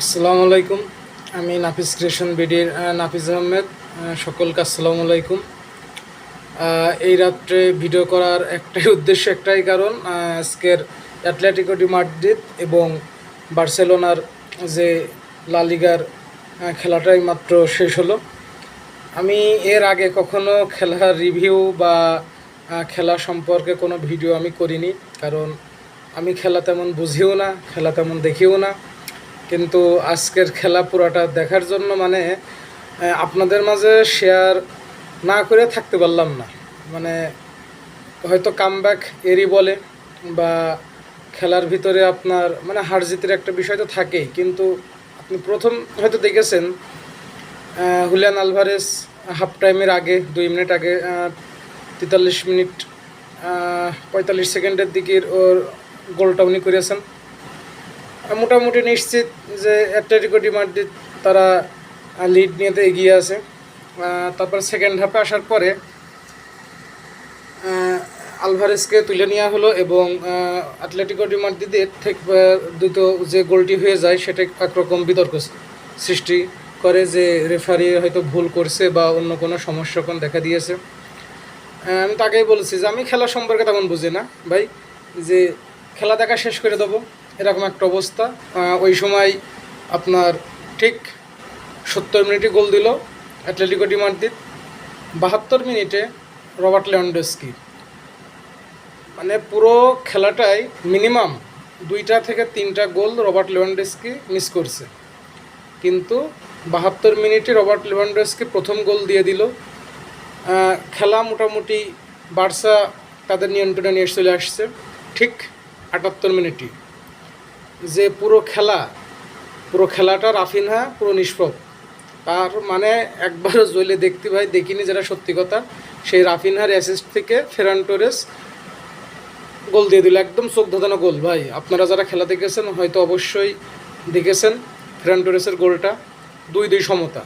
আসসালামু আলাইকুম। আমি নাফিস ক্রিয়েশন বিডির নাফিজ আহমেদ। আহ, সকলকে আসসালামু আলাইকুম। এই রাত্রে ভিডিও করার একটাই উদ্দেশ্য একটাই কারণ আজকের অ্যাটলেটিকো ডি মাদ্রিদ এবং বার্সেলোনার যে লা লিগার খেলাটাই মাত্র শেষ হলো। আমি এর আগে কখনো খেলার রিভিউ বা খেলা সম্পর্কে কোনো ভিডিও আমি করিনি কারণ আমি খেলা তেমন বুঝিও না খেলা তেমন দেখিও না। কিন্তু আজকের খেলা পুরাটা দেখার জন্য মানে আপনাদের মাঝে শেয়ার না করে থাকতে পারলাম না। মানে হয়তো কামব্যাক এরই বলে বা খেলার ভিতরে আপনার মানে হার জিতের একটা বিষয় তো থাকেই। কিন্তু আপনি প্রথম হয়তো দেখেছেন হুলিয়ান আলভারেস হাফ টাইমের আগে, দুই মিনিট আগে তেতাল্লিশ মিনিট পঁয়তাল্লিশ সেকেন্ডের দিকের ওর গোলটা উনি করেছেন। মোটামুটি নিশ্চিত যে অ্যাটলেটিকো ডি মাদ্রিদ তারা লিড নিয়ে এগিয়ে আছে। তারপর সেকেন্ড হাফে আসার পরে আলভারেসকে তুলে নেওয়া হলো এবং অ্যাটলেটিকো ডি মাদ্রিদের ঠিক দ্রুত যে গোলটি হয়ে যায় সেটা একরকম বিতর্ক সৃষ্টি করে যে রেফারি হয়তো ভুল করছে বা অন্য কোনো সমস্যা কোন দেখা দিয়েছে। আমি তাকেই বলেছি যে আমি খেলা সম্পর্কে তেমন বুঝি না। ভাই, যে খেলা দেখা শেষ করে দেবো। এরকম একটা অবস্থা। ওই সময় আপনার ঠিক সত্তর মিনিটে গোল দিল অ্যাটলেটিকো ডি মাদ্রিদ। বাহাত্তর মিনিটে রবার্ট লেন্ডস্কি মানে পুরো খেলাটাই মিনিমাম দুইটা থেকে তিনটা গোল রবার্ট লেভানডেস্কি মিস করছে। কিন্তু বাহাত্তর মিনিটে রবার্ট লেভানডেস্কি প্রথম গোল দিয়ে দিল। খেলা মোটামুটি বার্সা তাদের নিয়ন্ত্রণে নিয়ে চলে আসছে। ঠিক আটাত্তর মিনিটে যে পুরো খেলা, পুরো খেলাটা রাফিনহা পুরো নিষ্প্রভ। তার মানে একবারও জলে দেখতে ভাই, দেখিনি যেটা সত্যি কথা। সেই রাফিনহার অ্যাসিস্ট থেকে ফেরান টোরেস গোল দিয়ে দিল। একদম চোখ ধাঁধানো গোল ভাই। আপনারা যারা খেলা দেখেছেন, হয়তো অবশ্যই দেখেছেন ফেরান টোরেসের গোলটা। দুই দুই সমতা।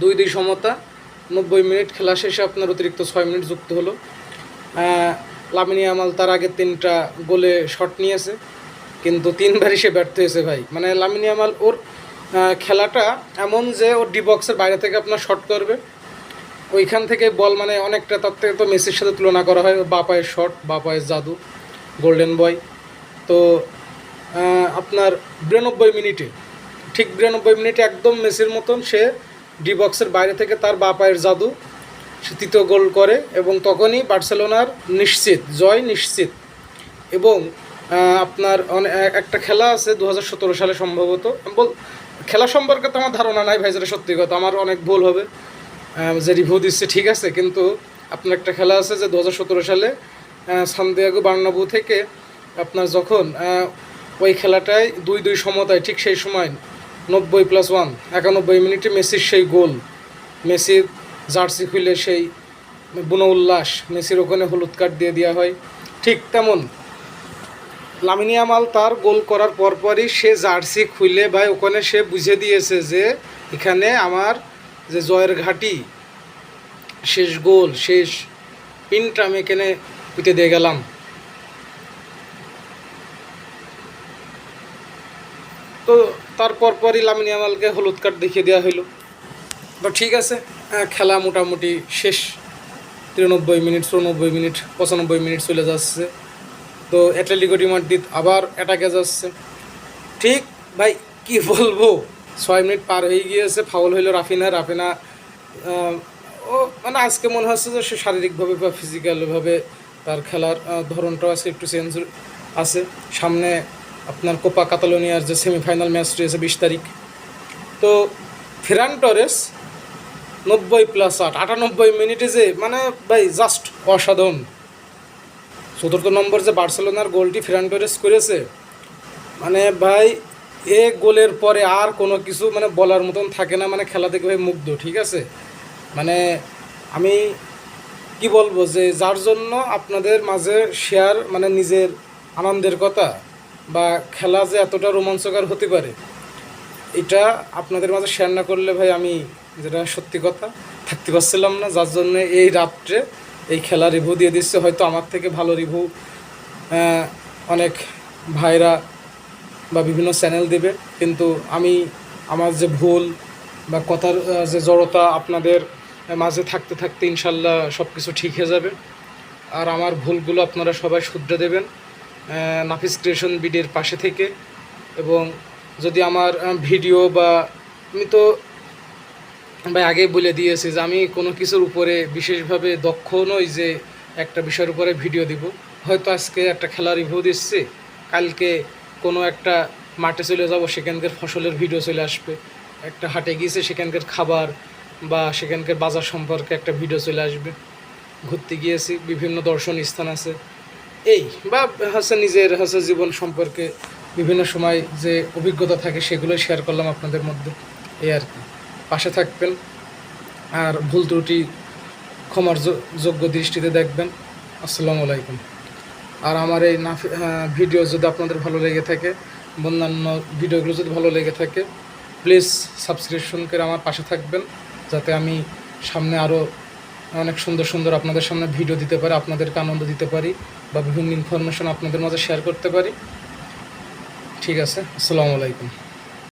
দুই দুই সমতা। নব্বই মিনিট খেলা শেষে আপনার অতিরিক্ত ছয় মিনিট যুক্ত হলো। লামিনী আমাল তার আগে তিনটা গোলে শট নিয়েছে। কিন্তু তিনবারই সে ব্যর্থ হয়েছে ভাই। মানে লামিনী আমাল, ওর খেলাটা এমন যে ওর ডি বক্সের বাইরে থেকে আপনার শট করবে। ওইখান থেকে বল মানে অনেকটা তার থেকে তো মেসির সাথে তুলনা করা হয় বা পায়ের শট বা পায়ের জাদু গোল্ডেন বয় তো আপনার বিরানব্বই মিনিটে, ঠিক বিরানব্বই মিনিটে একদম মেসির মতন সে ডি বক্সের বাইরে থেকে তার বা পায়ের জাদু, সে তৃতীয় গোল করে এবং তখনই বার্সেলোনার নিশ্চিত, জয় নিশ্চিত। এবং আপনার একটা খেলা আছে দু হাজার সতেরো সালে সম্ভবত। বল খেলা সম্পর্কে তো আমার ধারণা নাই ভাই যেটা সত্যি কথা। আমার অনেক ভুল হবে। যে রিভিউ দিচ্ছে ঠিক আছে কিন্তু আপনার একটা খেলা আছে যে দু হাজার সতেরো সালে আহ, সান্তিয়াগো বার্নাবু থেকে আপনার যখন ওই খেলাটায় দুই দুই সমতায় ঠিক সেই সময় নব্বই প্লাস ওয়ান একানব্বই মিনিটে মেসির সেই গোল মেসির জার্সি খুলে সেই বুনো উল্লাস মেসির ওখানে হলুদ কার্ড দিয়ে দেওয়া হয় ঠিক তেমন। লামিনী আমাল তার গোল করার পরপরই সে জার্সি খুলে ভাই, ওখানে সে বুঝে দিয়েছে যে এখানে আমার যে জয়ের ঘাটি, শেষ গোল, শেষ পিনটা আমি এখানে পুঁতে দিয়ে গেলাম। তো তারপর পরই লামিনী আমালকে হলুদ কার্ড দেখিয়ে দেওয়া হইল। তো ঠিক আছে খেলা মোটামুটি শেষ। তিরানব্বই মিনিট, চুরানব্বই মিনিট, পঁচানব্বই মিনিট চলে যাচ্ছে। তো অ্যাটলেটিকো ডি আবার অ্যাটাকে যাচ্ছে। ঠিক, ভাই, কি বলব? ছয় মিনিট পার হয়ে গিয়েছে ফাউল হইল রাফিনা রাফিনা ও মানে আজকে মনে হচ্ছে যে সে শারীরিকভাবে বা ফিজিক্যালভাবে তার খেলার ধরনটাও আজকে একটু চেঞ্জ আছে। সামনে আপনার কোপা কাতালোনিয়ার যে সেমিফাইনাল ম্যাচ রয়েছে বিশ তারিখ। তো ফেরান টরেস নব্বই প্লাস আট, আটানব্বই মিনিটে যে মানে ভাই জাস্ট অসাধারণ। চতুর্থ নম্বর যে বার্সেলোনার গোলটি ফেরান টোরেস করেছে মানে ভাই, এ গোলের পরে আর কোনো কিছু মানে বলার মতন থাকে না মানে খেলা দেখে ভাই মুগ্ধ, ঠিক আছে? মানে আমি কি বলব যে যার জন্য আপনাদের মাঝে শেয়ার মানে নিজের আনন্দের কথা বা খেলা যে এতটা রোমাঞ্চকর হতে পারে, এটা আপনাদের মাঝে শেয়ার না করলে ভাই আমি যেটা সত্যি কথা, থাকতে পারছিলাম না, যার জন্য এই রাত্রে এই খেলা রিভিউ দিয়ে দিচ্ছে। হয়তো আমার থেকে ভালো রিভিউ অনেক ভাইরা বা বিভিন্ন চ্যানেল দেবে। কিন্তু আমি আমার যে ভুল বা কথার যে জড়তা আপনাদের মাঝে থাকতে থাকতে ইনশাল্লাহ সব কিছু ঠিক হয়ে যাবে। আর আমার ভুলগুলো আপনারা সবাই শুধরে দেবেন নাফিস ক্রিয়েশন বিডির পাশে থেকে। এবং যদি আমার ভিডিও বা আমি তো ভাই আগেই বলে দিয়েছি যে আমি কোনো কিছুর উপরে বিশেষভাবে দক্ষ নই যে একটা বিষয়ের উপরে ভিডিও দিব। হয়তো আজকে একটা খেলা রিভিউ দিচ্ছি, কালকে কোনো একটা মাঠে চলে যাব, সেখানকার ফসলের ভিডিও চলে আসবে। একটা হাটে গিয়েছে, সেখানকার খাবার বা সেখানকার বাজার সম্পর্কে একটা ভিডিও চলে আসবে। ঘুরতে গিয়েছি, বিভিন্ন দর্শনীয় স্থান আছে। এই, বা হচ্ছে নিজের হচ্ছে জীবন সম্পর্কে বিভিন্ন সময় যে অভিজ্ঞতা থাকে সেগুলো শেয়ার করলাম আপনাদের মধ্যে। এই আর কি। পাশে থাকবেন আর ভুল ত্রুটি ক্ষমার যোগ্য দৃষ্টিতে দেখবেন। আসসালামু আলাইকুম। আর আমার এই ভিডিও যদি আপনাদের ভালো লেগে থাকে, অন্যান্য ভিডিওগুলো যদি ভালো লেগে থাকে প্লিজ সাবস্ক্রিপশন করে আমার পাশে থাকবেন, যাতে আমি সামনে আরও অনেক সুন্দর সুন্দর আপনাদের সামনে ভিডিও দিতে পারি, আপনাদেরকে আনন্দ দিতে পারি, বা বিভিন্ন ইনফরমেশন আপনাদের মাঝে শেয়ার করতে পারি। ঠিক আছে, আসসালামু আলাইকুম।